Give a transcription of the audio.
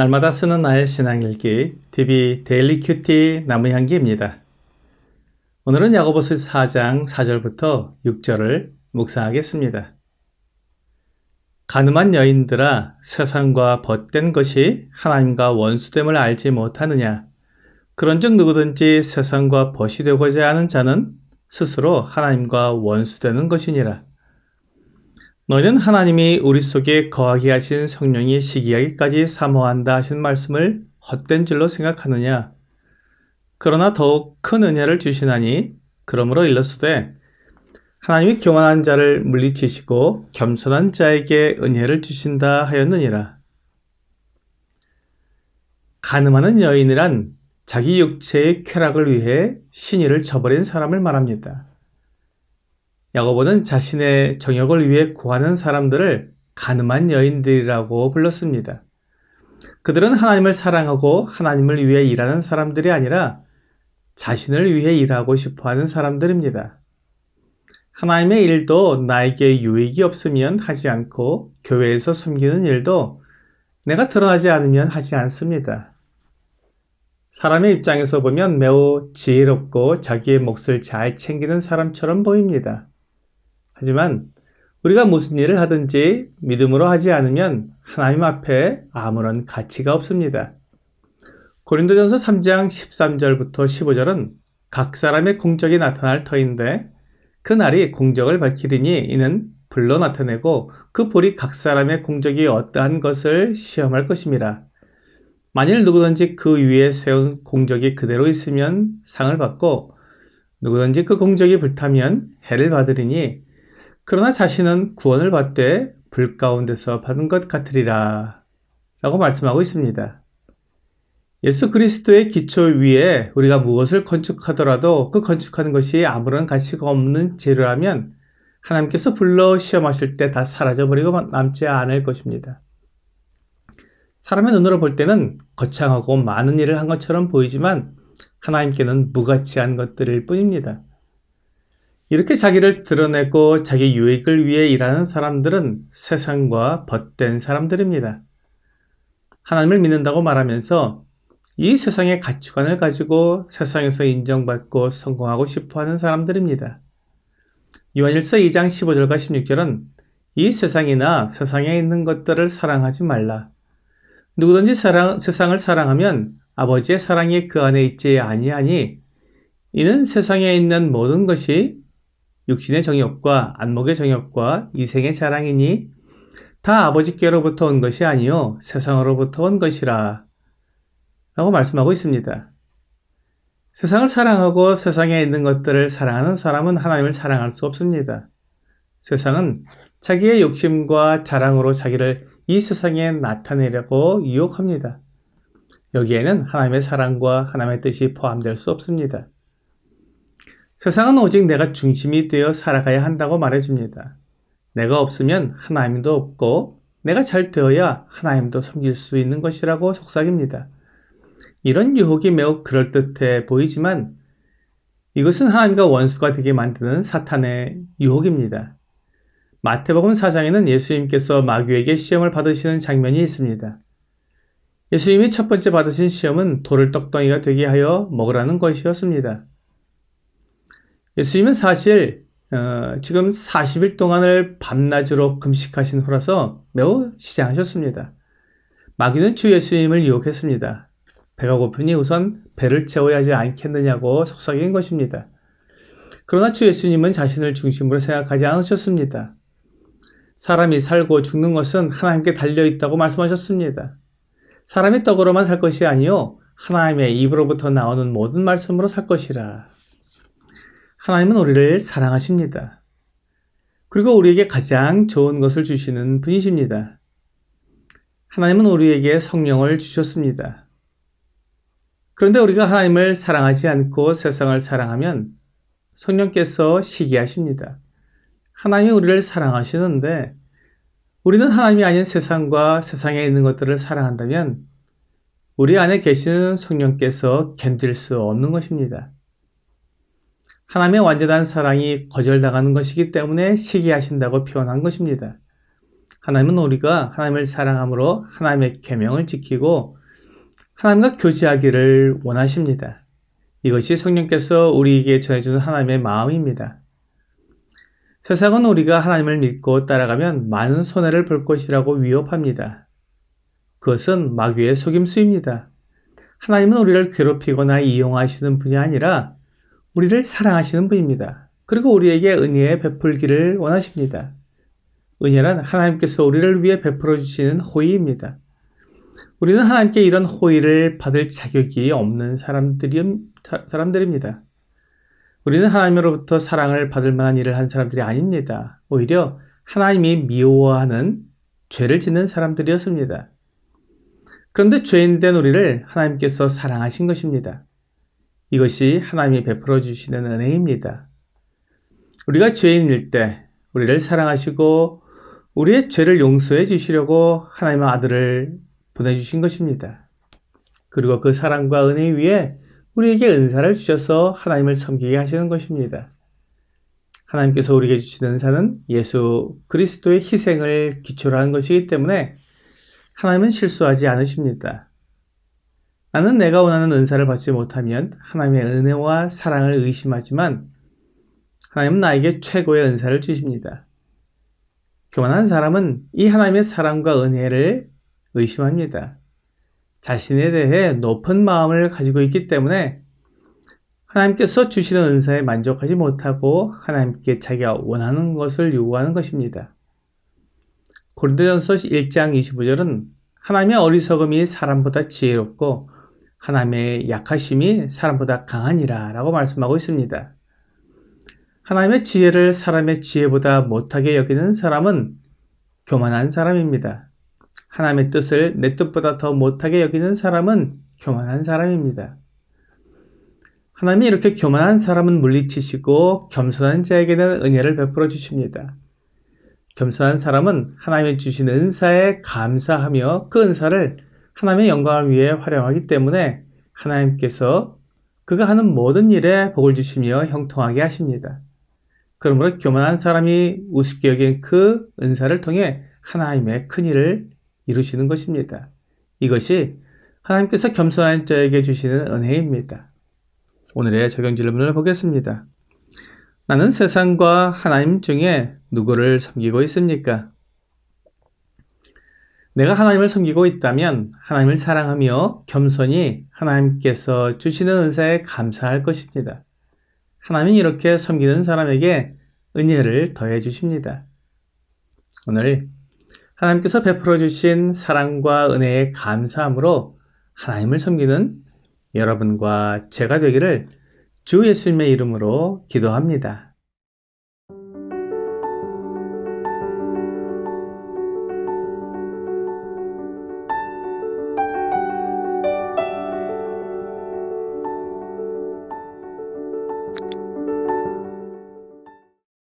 날마다 쓰는 나의 신앙일기 TV 데일리 큐티 나무향기입니다. 오늘은 야고보서 4장 4절부터 6절을 묵상하겠습니다. 가늠한 여인들아 세상과 벗된 것이 하나님과 원수됨을 알지 못하느냐 그런즉 누구든지 세상과 벗이 되고자 하는 자는 스스로 하나님과 원수되는 것이니라. 너희는 하나님이 우리 속에 거하게 하신 성령이 시기하기까지 사모한다 하신 말씀을 헛된 줄로 생각하느냐? 그러나 더욱 큰 은혜를 주시나니 그러므로 일렀으되 하나님이 교만한 자를 물리치시고 겸손한 자에게 은혜를 주신다 하였느니라. 가늠하는 여인이란 자기 육체의 쾌락을 위해 신의를 저버린 사람을 말합니다. 야고보는 자신의 정욕을 위해 구하는 사람들을 가늠한 여인들이라고 불렀습니다. 그들은 하나님을 사랑하고 하나님을 위해 일하는 사람들이 아니라 자신을 위해 일하고 싶어 하는 사람들입니다. 하나님의 일도 나에게 유익이 없으면 하지 않고 교회에서 섬기는 일도 내가 드러나지 않으면 하지 않습니다. 사람의 입장에서 보면 매우 지혜롭고 자기의 몫을 잘 챙기는 사람처럼 보입니다. 하지만 우리가 무슨 일을 하든지 믿음으로 하지 않으면 하나님 앞에 아무런 가치가 없습니다. 고린도전서 3장 13절부터 15절은 각 사람의 공적이 나타날 터인데 그 날이 공적을 밝히리니 이는 불로 나타내고 그 볼이 각 사람의 공적이 어떠한 것을 시험할 것입니다. 만일 누구든지 그 위에 세운 공적이 그대로 있으면 상을 받고 누구든지 그 공적이 불타면 해를 받으리니 그러나 자신은 구원을 받되 불 가운데서 받은 것 같으리라. 라고 말씀하고 있습니다. 예수 그리스도의 기초 위에 우리가 무엇을 건축하더라도 그 건축하는 것이 아무런 가치가 없는 재료라면 하나님께서 불러 시험하실 때 다 사라져버리고 남지 않을 것입니다. 사람의 눈으로 볼 때는 거창하고 많은 일을 한 것처럼 보이지만 하나님께는 무가치한 것들일 뿐입니다. 이렇게 자기를 드러내고 자기 유익을 위해 일하는 사람들은 세상과 벗된 사람들입니다. 하나님을 믿는다고 말하면서 이 세상의 가치관을 가지고 세상에서 인정받고 성공하고 싶어 하는 사람들입니다. 요한일서 2장 15절과 16절은 이 세상이나 세상에 있는 것들을 사랑하지 말라. 누구든지 사랑, 세상을 사랑하면 아버지의 사랑이 그 안에 있지 아니하니 이는 세상에 있는 모든 것이 육신의 정욕과 안목의 정욕과 이생의 자랑이니 다 아버지께로부터 온 것이 아니요 세상으로부터 온 것이라 라고 말씀하고 있습니다. 세상을 사랑하고 세상에 있는 것들을 사랑하는 사람은 하나님을 사랑할 수 없습니다. 세상은 자기의 욕심과 자랑으로 자기를 이 세상에 나타내려고 유혹합니다. 여기에는 하나님의 사랑과 하나님의 뜻이 포함될 수 없습니다. 세상은 오직 내가 중심이 되어 살아가야 한다고 말해줍니다. 내가 없으면 하나님도 없고 내가 잘 되어야 하나님도 섬길 수 있는 것이라고 속삭입니다. 이런 유혹이 매우 그럴듯해 보이지만 이것은 하나님과 원수가 되게 만드는 사탄의 유혹입니다. 마태복음 4장에는 예수님께서 마귀에게 시험을 받으시는 장면이 있습니다. 예수님이 첫 번째 받으신 시험은 돌을 떡덩이가 되게 하여 먹으라는 것이었습니다. 예수님은 사실 어, 지금 40일 동안을 밤낮으로 금식하신 후라서 매우 시장하셨습니다. 마귀는 주 예수님을 유혹했습니다. 배가 고프니 우선 배를 채워야 하지 않겠느냐고 속삭인 것입니다. 그러나 주 예수님은 자신을 중심으로 생각하지 않으셨습니다. 사람이 살고 죽는 것은 하나님께 달려 있다고 말씀하셨습니다. 사람이 떡으로만 살 것이 아니요 하나님의 입으로부터 나오는 모든 말씀으로 살 것이라. 하나님은 우리를 사랑하십니다. 그리고 우리에게 가장 좋은 것을 주시는 분이십니다. 하나님은 우리에게 성령을 주셨습니다. 그런데 우리가 하나님을 사랑하지 않고 세상을 사랑하면 성령께서 시기하십니다. 하나님이 우리를 사랑하시는데 우리는 하나님이 아닌 세상과 세상에 있는 것들을 사랑한다면 우리 안에 계시는 성령께서 견딜 수 없는 것입니다. 하나님의 완전한 사랑이 거절당하는 것이기 때문에 시기하신다고 표현한 것입니다. 하나님은 우리가 하나님을 사랑함으로 하나님의 계명을 지키고 하나님과 교제하기를 원하십니다. 이것이 성령께서 우리에게 전해주는 하나님의 마음입니다. 세상은 우리가 하나님을 믿고 따라가면 많은 손해를 볼 것이라고 위협합니다. 그것은 마귀의 속임수입니다. 하나님은 우리를 괴롭히거나 이용하시는 분이 아니라 우리를 사랑하시는 분입니다. 그리고 우리에게 은혜의 베풀기를 원하십니다. 은혜란 하나님께서 우리를 위해 베풀어 주시는 호의입니다. 우리는 하나님께 이런 호의를 받을 자격이 없는 사람들이, 사람들입니다. 우리는 하나님으로부터 사랑을 받을 만한 일을 한 사람들이 아닙니다. 오히려 하나님이 미워하는 죄를 짓는 사람들이었습니다. 그런데 죄인 된 우리를 하나님께서 사랑하신 것입니다. 이것이 하나님이 베풀어 주시는 은혜입니다. 우리가 죄인일 때 우리를 사랑하시고 우리의 죄를 용서해 주시려고 하나님의 아들을 보내주신 것입니다. 그리고 그 사랑과 은혜 위에 우리에게 은사를 주셔서 하나님을 섬기게 하시는 것입니다. 하나님께서 우리에게 주신 은사는 예수 그리스도의 희생을 기초로 하는 것이기 때문에 하나님은 실수하지 않으십니다. 나는 내가 원하는 은사를 받지 못하면 하나님의 은혜와 사랑을 의심하지만 하나님은 나에게 최고의 은사를 주십니다. 교만한 사람은 이 하나님의 사랑과 은혜를 의심합니다. 자신에 대해 높은 마음을 가지고 있기 때문에 하나님께서 주시는 은사에 만족하지 못하고 하나님께 자기가 원하는 것을 요구하는 것입니다. 고린도전서 1장 25절은 하나님의 어리석음이 사람보다 지혜롭고 하나님의 약하심이 사람보다 강하니라 라고 말씀하고 있습니다. 하나님의 지혜를 사람의 지혜보다 못하게 여기는 사람은 교만한 사람입니다. 하나님의 뜻을 내 뜻보다 더 못하게 여기는 사람은 교만한 사람입니다. 하나님이 이렇게 교만한 사람은 물리치시고 겸손한 자에게는 은혜를 베풀어 주십니다. 겸손한 사람은 하나님이 주신 은사에 감사하며 그 은사를 하나님의 영광을 위해 활용하기 때문에 하나님께서 그가 하는 모든 일에 복을 주시며 형통하게 하십니다. 그러므로 교만한 사람이 우습게 여긴 그 은사를 통해 하나님의 큰 일을 이루시는 것입니다. 이것이 하나님께서 겸손한 자에게 주시는 은혜입니다. 오늘의 적용 질문을 보겠습니다. 나는 세상과 하나님 중에 누구를 섬기고 있습니까? 내가 하나님을 섬기고 있다면 하나님을 사랑하며 겸손히 하나님께서 주시는 은사에 감사할 것입니다. 하나님은 이렇게 섬기는 사람에게 은혜를 더해 주십니다. 오늘 하나님께서 베풀어 주신 사랑과 은혜에 감사함으로 하나님을 섬기는 여러분과 제가 되기를 주 예수님의 이름으로 기도합니다.